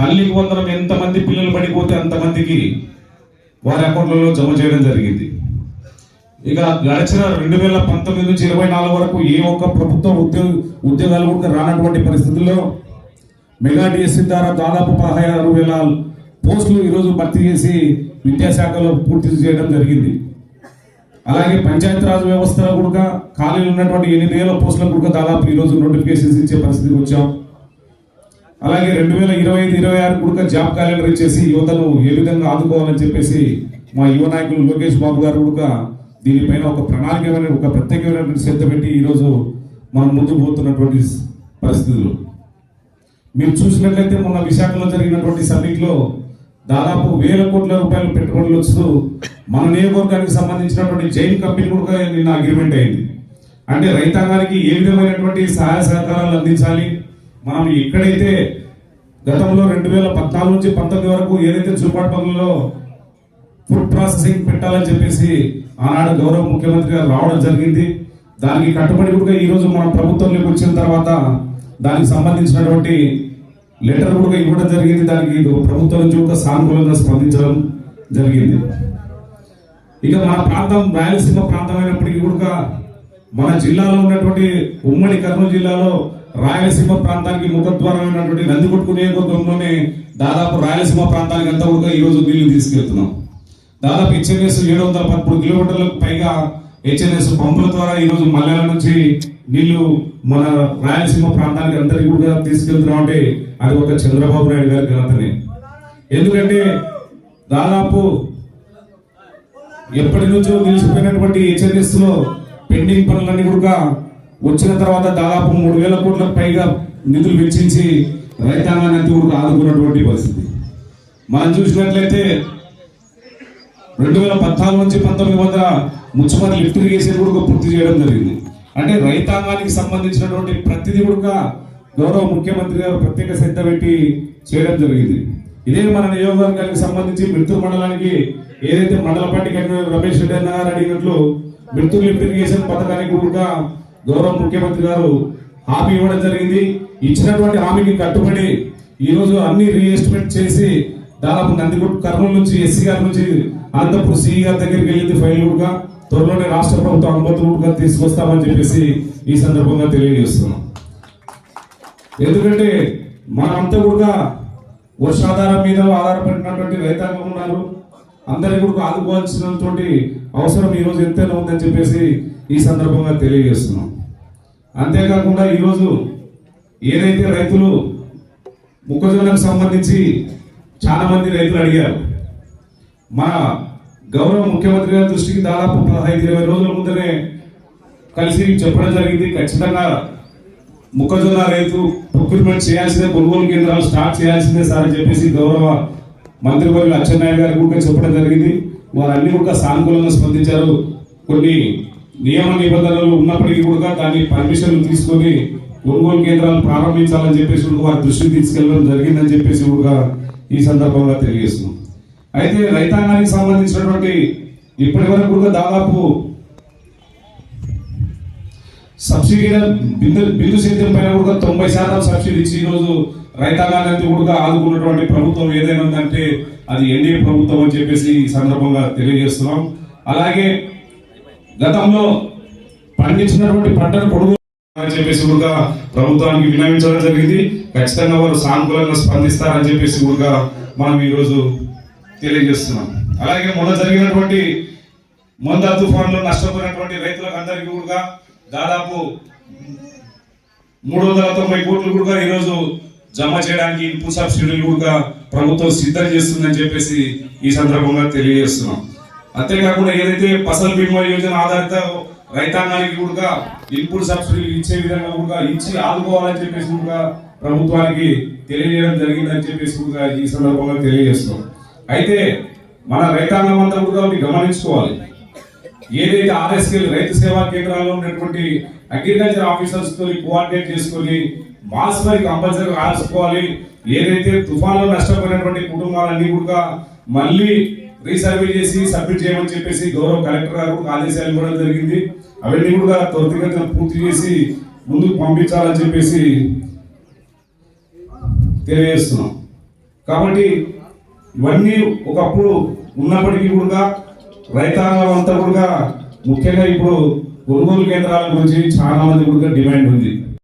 తల్లికి వందనం ఎంతమంది పిల్లలు పడిపోతే అంతమందికి వారి అకౌంట్లలో జమ చేయడం జరిగింది. ఇక గడిచిన రెండు వేల పంతొమ్మిది నుంచి ఇరవై నాలుగు వరకు ఏ ఒక్క ప్రభుత్వ ఉద్యోగ ఉద్యోగాలు కూడా రానటువంటి పరిస్థితుల్లో మెగా డిఎస్సి ద్వారా దాదాపు పదహైదు వేల పోస్టులు ఈరోజు భర్తీ చేసి విద్యాశాఖలో పూర్తి చేయడం జరిగింది. అలాగే పంచాయతీరాజ్ వ్యవస్థలో కూడా ఖాళీలు ఉన్నటువంటి ఎనిమిది వేల పోస్టులకు కూడా దాదాపు ఈరోజు నోటిఫికేషన్స్ ఇచ్చే పరిస్థితికి వచ్చాం. అలాగే రెండు వేల ఇరవై ఐదు ఇరవై ఆరు కూడా జాబ్ క్యాలెండర్ ఇచ్చేసి యువతను ఏ విధంగా ఆదుకోవాలని చెప్పేసి మా యువ నాయకులు లోకేష్ బాబు గారు కూడా దీనిపైన ఒక ప్రణాళికమైన ఒక ప్రత్యేకమైనటువంటి శ్రద్ధ పెట్టి ఈరోజు మనం ముందుకు పోతున్నటువంటి పరిస్థితులు. మీరు చూసినట్లయితే మొన్న విశాఖలో జరిగినటువంటి సమ్మిట్లో దాదాపు వేల కోట్ల రూపాయలు పెట్టుబడులు వస్తూ మన నియోజకవర్గానికి సంబంధించినటువంటి జైన్ కంపెనీ కూడా నిన్న అగ్రిమెంట్ అయింది. అంటే రైతాంగానికి ఏ విధమైనటువంటి సహాయ సహకారాలు అందించాలి? మనం ఎక్కడైతే గతంలో రెండు వేల పద్నాలుగు నుంచి పంతొమ్మిది వరకు ఏదైతే చురుపాటులో ఫుడ్ ప్రాసెసింగ్ పెట్టాలని చెప్పేసి ఆనాడు గౌరవ ముఖ్యమంత్రి గారు రావడం జరిగింది. దానికి కట్టుబడి కూడా ఈరోజు మన ప్రభుత్వంలోకి వచ్చిన తర్వాత దానికి సంబంధించినటువంటి లెటర్ కూడా ఇవ్వడం జరిగింది. దానికి ప్రభుత్వం నుంచి కూడా సానుకూలంగా స్పందించడం జరిగింది. ఇక మన ప్రాంతం రాయలసీమ ప్రాంతం అయినప్పటికీ కూడా మన జిల్లాలో ఉన్నటువంటి ఉమ్మడి కర్నూలు జిల్లాలో రాయలసీమ ప్రాంతానికి ముఖద్వారమైనటువంటి నందికొట్టు నియోజకవర్గంలోనే దాదాపు రాయలసీమ ప్రాంతానికి అంతా కూడా ఈరోజు నీళ్ళు తీసుకెళ్తున్నాం. దాదాపు హెచ్ఎన్ఎస్ ఏడు వందల పదమూడు కిలోమీటర్లకు పైగా హెచ్ఎన్ఎస్ పంపుల ద్వారా ఈరోజు మల్లెల నుంచి నీళ్ళు మన రాయలసీమ ప్రాంతానికి అందరికీ కూడా తీసుకెళ్తున్నాం అంటే అది ఒక చంద్రబాబు నాయుడు గారి ఘనతనే. ఎందుకంటే దాదాపు ఎప్పటి నుంచో నిలిచిపోయినటువంటి హెచ్ఎన్ఎస్లో పెండింగ్ పనులన్నీ కూడా వచ్చిన తర్వాత దాదాపు మూడు వేల కోట్లకు పైగా నిధులు వెచ్చించి రైతాంగాన్ని అంతా కూడా ఆదుకున్నటువంటి పరిస్థితి. మనం చూసినట్లయితే రెండు వేల పద్నాలుగు నుంచి పంతొమ్మిది వందల మున్సిపల్ లిఫ్ట్ ఇరిగేషన్ కూడా పూర్తి చేయడం జరిగింది. అంటే రైతాంగానికి సంబంధించినటువంటి ప్రతిదీ కూడా గౌరవ ముఖ్యమంత్రి గారు ప్రత్యేక శ్రద్ధ పెట్టి చేయడం జరిగింది. ఇదే మన నియోజకవర్గానికి సంబంధించి మిర్తూరు మండలానికి ఏదైతే మండల పార్టీ కన్వీనర్ రమేష్ రెడ్డి అన్న గారు అడిగినట్లు మిర్తూరు లిఫ్ట్ ఇరిగేషన్ పథకానికి కూడా గౌరవ ముఖ్యమంత్రి గారు హామీ ఇవ్వడం జరిగింది. ఇచ్చినటువంటి హామీకి కట్టుబడి ఈరోజు అన్ని రీఎస్టిమేట్ చేసి దాదాపు నందికొట్టు కర్నూలు నుంచి ఎస్సీ గారి నుంచి అనంతపురం సిఈ గారి దగ్గరికి వెళ్ళింది ఫైల్ కూడా. త్వరలోనే రాష్ట్ర ప్రభుత్వం అనుమతులు కూడా తీసుకొస్తామని చెప్పేసి ఈ సందర్భంగా తెలియజేస్తున్నాం. ఎందుకంటే మనంతా కూడా వర్షాధారం మీద ఆధారపడినటువంటి రైతాంగం ఉన్నారు. అందరికీ కూడా ఆదుకోవాల్సినటువంటి అవసరం ఈ రోజు ఎంతైనా ఉందని చెప్పేసి ఈ సందర్భంగా తెలియజేస్తున్నాం. అంతేకాకుండా ఈరోజు ఏదైతే రైతులు మొక్కజొన్నకు సంబంధించి చాలామంది రైతులు అడిగారు మా గౌరవ ముఖ్యమంత్రి గారి దృష్టికి దాదాపు పదహైదు ఇరవై రోజుల ముందరే కలిసి చెప్పడం జరిగింది. ఖచ్చితంగా మొక్కజొన్న రైతు ప్రొక్యూర్మెంట్ చేయాల్సిందే కొనుగోలు కేంద్రాలు స్టార్ట్ చేయాల్సిందే సార్ అని చెప్పేసి గౌరవ మంత్రివర్యులు అచ్చెన్నాయుడు గారు కూడా చెప్పడం జరిగింది. వారన్నీ కూడా సానుకూలంగా స్పందించారు. కొన్ని నియమ నిబంధనలు ఉన్నప్పటికీ కూడా దాన్ని పర్మిషన్ తీసుకొని కొనుగోలు కేంద్రాలు ప్రారంభించాలని చెప్పేసి వారి దృష్టికి తీసుకెళ్ళడం జరిగిందని చెప్పేసి కూడా ఈ సందర్భంగా తెలియజేస్తున్నాం. అయితే రైతాంగానికి సంబంధించినటువంటి ఇప్పటి వరకు కూడా దాదాపు సబ్సిడీ బిందు బిందు సేద్యం పైన కూడా తొంభై శాతం సబ్సిడీ ఇచ్చి ఈరోజు రైతాంగాన్ని కూడా ఆదుకున్నటువంటి ప్రభుత్వం ఏదైనా ఉందంటే అది ఎన్డీఏ ప్రభుత్వం అని చెప్పేసి ఈ సందర్భంగా తెలియజేస్తున్నాం. అలాగే గతంలో పండించినటువంటి పంటను కొడుకు అని చెప్పేసి కూడా ప్రభుత్వానికి విన్నవించడం జరిగింది. ఖచ్చితంగా వారు సానుకూలంగా స్పందిస్తారని చెప్పేసి కూడా మనం ఈరోజు తెలియజేస్తున్నాం. అలాగే మొన్న జరిగినటువంటి మొంద తుఫాన్లో నష్టపోయినటువంటి రైతులకు అందరికీ కూడా దాదాపు మూడు వందల తొంభై కోట్లు కూడా ఈరోజు జమ చేయడానికి ఇన్పుట్ సబ్సిడీలు కూడా ప్రభుత్వం సిద్ధం చేస్తుందని చెప్పేసి ఈ సందర్భంగా తెలియజేస్తున్నాం. అంతేకాకుండా ఏదైతే ఫసల్ బీమా యోజన ఆధారిత రైతాంగానికి కూడా ఇన్పుట్ సబ్సిడీలు ఇచ్చే విధంగా కూడా ఇచ్చి ఆదుకోవాలని చెప్పేసి కూడా ప్రభుత్వానికి తెలియజేయడం జరిగిందని చెప్పేసి కూడా ఈ సందర్భంగా తెలియజేస్తున్నాం. అయితే మన రైతాంగం అంతా కూడా గమనించుకోవాలి. ఏదైతే ఆర్ఎస్కే రైతు సేవా కేంద్రాల్లో ఉన్నటువంటి అగ్రికల్చర్ ఆఫీసర్స్తో కోఆర్డినేట్ చేసుకొని మాస్ కంపల్సరీగా కంపల్సరీ రాసుకోవాలి ఏదైతే తుఫాన్లో నష్టపోయినటువంటి కుటుంబాలన్నీ కూడా మళ్ళీ రీసర్వే చేసి సబ్మిట్ చేయమని చెప్పేసి గౌరవ కలెక్టర్ గారు కూడా ఆదేశాలు ఇవ్వడం జరిగింది. అవన్నీ కూడా త్వరితగతిన పూర్తి చేసి ముందుకు పంపించాలని చెప్పేసి తెలియజేస్తున్నాం. కాబట్టి ఇవన్నీ ఒకప్పుడు ఉన్నప్పటికీ కూడా రైతాంగం అంతా కూడా ముఖ్యంగా ఇప్పుడు కొనుగోలు కేంద్రాల గురించి చాలా మంది కూడా డిమాండ్ ఉంది.